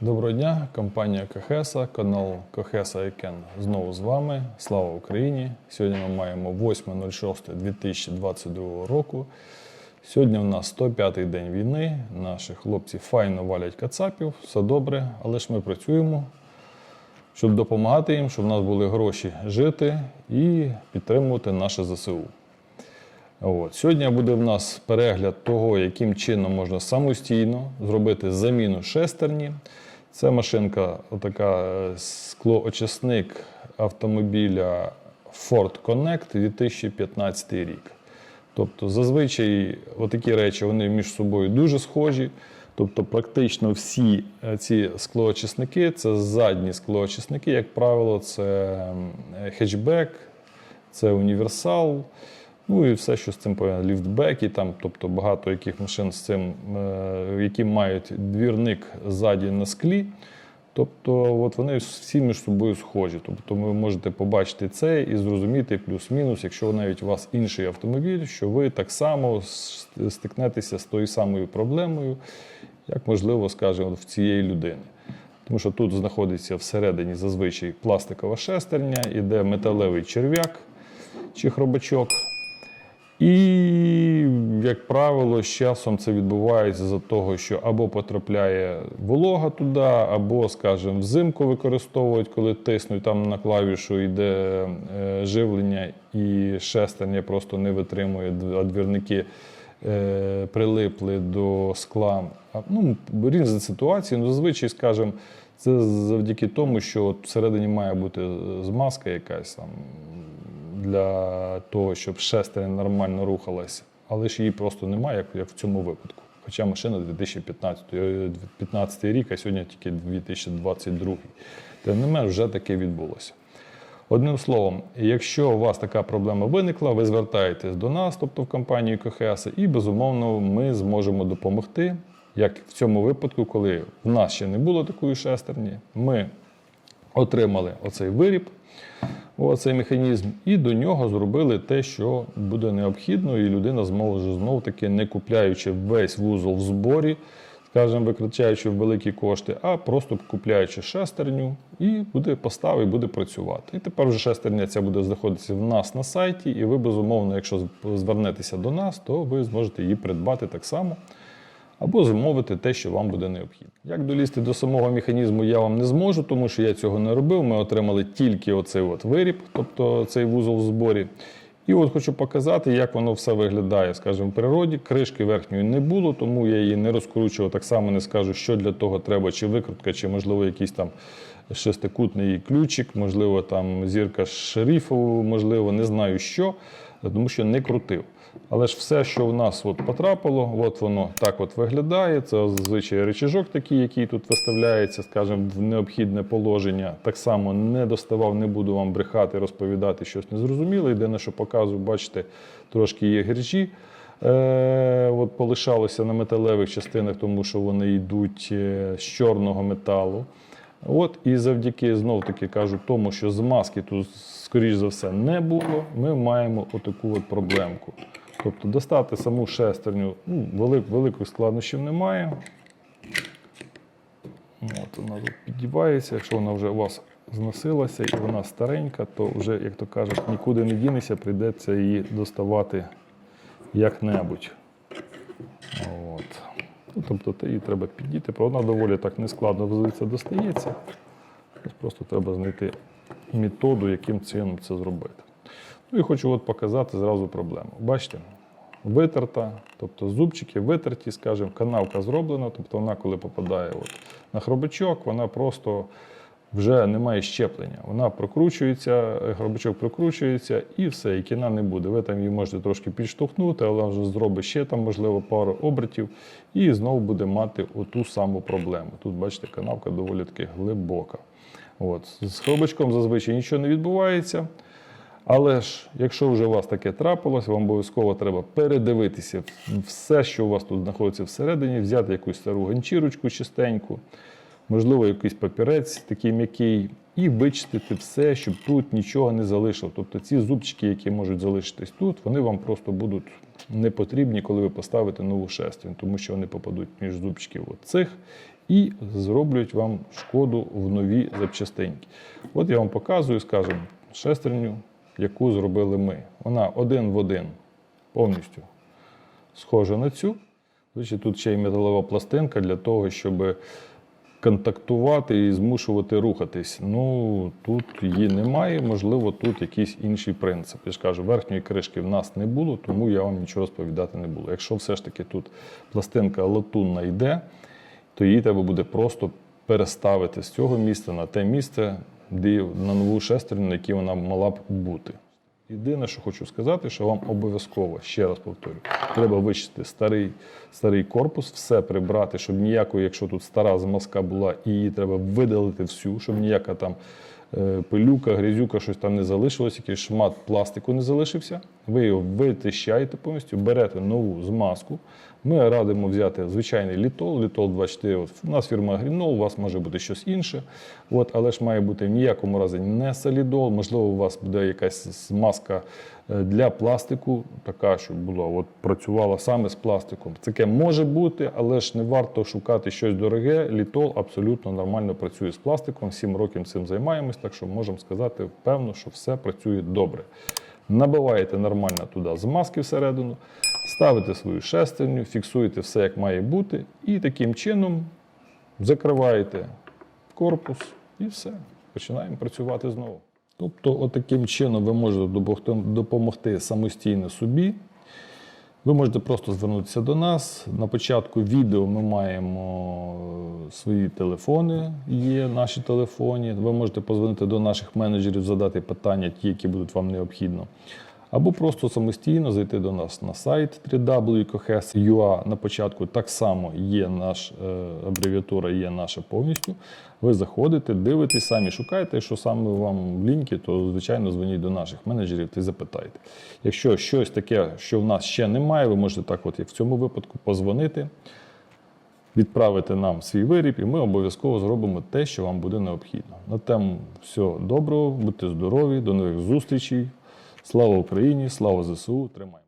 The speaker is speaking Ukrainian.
Доброго дня, компанія Кохеса, канал Кохеса Ікен знову з вами. Слава Україні! Сьогодні ми маємо 8.06.2022 року. Сьогодні у нас 105-й день війни. Наші хлопці файно валять кацапів, все добре, але ж ми працюємо, щоб допомагати їм, щоб в нас були гроші жити і підтримувати наше ЗСУ. От. Сьогодні буде в нас перегляд того, яким чином можна самостійно зробити заміну шестерні. Це машинка, отака е, склоочисник автомобіля Ford Connect 2015 рік. Тобто, зазвичай отакі речі вони між собою дуже схожі. Тобто, практично всі е, ці склоочисники це задні склоочисники, як правило, це хетчбек, це універсал. Ну і все, що з цим пов'язано, ліфтбеки, там, тобто багато яких машин з цим, е, які мають двірник ззаді на склі. Тобто от вони всі між собою схожі. Тобто ви можете побачити це і зрозуміти плюс-мінус, якщо навіть у вас інший автомобіль, що ви так само стикнетеся з тою самою проблемою, як можливо, скажімо, в цієї людини. Тому що тут знаходиться всередині зазвичай пластикова шестерня, іде металевий черв'як чи хробачок. І, як правило, з часом це відбувається за того, що або потрапляє волога туди, або, скажімо, взимку використовують, коли тиснуть там на клавішу, йде е, живлення, і шестерня просто не витримує, а двірники е, прилипли до скла. Ну, різні ситуації. Ну, зазвичай, скажімо, це завдяки тому, що от всередині має бути е, змазка якась там для того, щоб шестерня нормально рухалася, але ж її просто немає, як, як в цьому випадку. Хоча машина 2015 е, 15 рік, а сьогодні тільки 2022. Тим не менш, вже таке відбулося. Одним словом, якщо у вас така проблема виникла, ви звертаєтесь до нас, тобто в компанію Кохеса, і безумовно ми зможемо допомогти. Як в цьому випадку, коли в нас ще не було такої шестерні, ми отримали оцей виріб, оцей механізм, і до нього зробили те, що буде необхідно, і людина зможе знов таки, не купляючи весь вузол в зборі, скажімо, витрачаючи великі кошти, а просто купляючи шестерню, і буде поставити, буде працювати. І тепер вже шестерня ця буде знаходитися в нас на сайті, і ви, безумовно, якщо звернетеся до нас, то ви зможете її придбати так само або замовити те, що вам буде необхідно. Як долізти до самого механізму, я вам не зможу, тому що я цього не робив. Ми отримали тільки оцей от виріб, тобто цей вузол в зборі. І от хочу показати, як воно все виглядає, скажімо, в природі. Кришки верхньої не було, тому я її не розкручував. Так само не скажу, що для того треба, чи викрутка, чи можливо якийсь там шестикутний ключик, можливо, там зірка шерифу, можливо, не знаю що, тому що не крутив. Але ж все, що в нас от потрапило, от воно так от виглядає. Це зазвичай речажок такий, який тут виставляється, скажімо, в необхідне положення. Так само не доставав, не буду вам брехати, розповідати щось незрозуміле. Єдине, що показую, бачите, трошки є гіржі. Е, от полишалося на металевих частинах, тому що вони йдуть е, з чорного металу. От і завдяки знов таки кажу, тому що змазки тут, скоріш за все, не було. Ми маємо отаку от проблемку. Тобто достати саму шестерню, ну, велик, великих складнощів немає. От вона тут. Якщо вона вже у вас зносилася і вона старенька, то вже, як то кажуть, нікуди не дінеться, прийдеться її доставати як-небудь. От. Ну, тобто її треба піддіти, вона доволі так нескладно достається. Просто треба знайти методу, яким чином це зробити. Ну і хочу от показати зразу проблему. Бачите, витерта, тобто зубчики витерті, скажімо, канавка зроблена, тобто вона, коли попадає от на хробачок, вона просто вже не має щеплення. Вона прокручується, хробачок прокручується і все, і кіна не буде. Ви там її можете трошки підштовхнути, але вже зробить ще там, можливо, пару обертів, і знову буде мати оту саму проблему. Тут, бачите, канавка доволі таки глибока. От. З хробачком зазвичай нічого не відбувається. Але ж, якщо вже у вас таке трапилось, вам обов'язково треба передивитися все, що у вас тут знаходиться всередині, взяти якусь стару ганчірочку чистеньку, можливо, якийсь папірець такий м'який, і вичистити все, щоб тут нічого не залишило. Тобто ці зубчики, які можуть залишитись тут, вони вам просто будуть не потрібні, коли ви поставите нову шестерню, тому що вони попадуть між зубчиків от цих і зроблять вам шкоду в нові запчастинки. От я вам показую, скажімо, шестерню, яку зробили ми. Вона один в один повністю схожа на цю. Тут ще й металова пластинка для того, щоб контактувати і змушувати рухатись. Ну тут її немає, можливо, тут якийсь інший принцип. Я ж кажу, верхньої кришки в нас не було, тому я вам нічого розповідати не буду. Якщо все ж таки тут пластинка латунна йде, то її треба буде просто переставити з цього місця на те місце, на нову шестерню, на якій вона мала б бути. Єдине, що хочу сказати, що вам обов'язково, ще раз повторю, треба вичистити старий, старий корпус, все прибрати, щоб ніякої, якщо тут стара змазка була, її треба видалити всю, щоб ніяка там пилюка, грязюка, щось там не залишилось, якийсь шмат пластику не залишився. Ви його витищаєте повністю, берете нову змазку. Ми радимо взяти звичайний літол, літол 24. От у нас фірма Грінол, у вас може бути щось інше. От, але ж має бути в ніякому разі не солідол. Можливо, у вас буде якась змазка е, для пластику, така, щоб була, от працювала саме з пластиком. Таке може бути, але ж не варто шукати щось дороге. Літол абсолютно нормально працює з пластиком. Сім років цим займаємось, так що можемо сказати певно, що все працює добре. Набиваєте нормально туди змазки всередину, ставите свою шестерню, фіксуєте все як має бути, і таким чином закриваєте корпус і все. Починаємо працювати знову. Тобто, отаким чином ви можете допомогти самостійно собі. Ви можете просто звернутися до нас. На початку відео ми маємо е, свої телефони, є наші телефони. Ви можете позвонити до наших менеджерів, задати питання, ті, які будуть вам необхідно. Або просто самостійно зайти до нас на сайт www.cohes.ua. На початку так само є наш е, абревіатура, є наша повністю. Ви заходите, дивитесь, самі шукаєте, що саме вам в ліньки, то звичайно дзвоніть до наших менеджерів та запитайте. Якщо щось таке, що в нас ще немає, ви можете так, от як в цьому випадку, позвонити, відправити нам свій виріб, і ми обов'язково зробимо те, що вам буде необхідно. На тему всього доброго, будьте здорові, до нових зустрічей. Слава Україні, слава ЗСУ, тримаємо.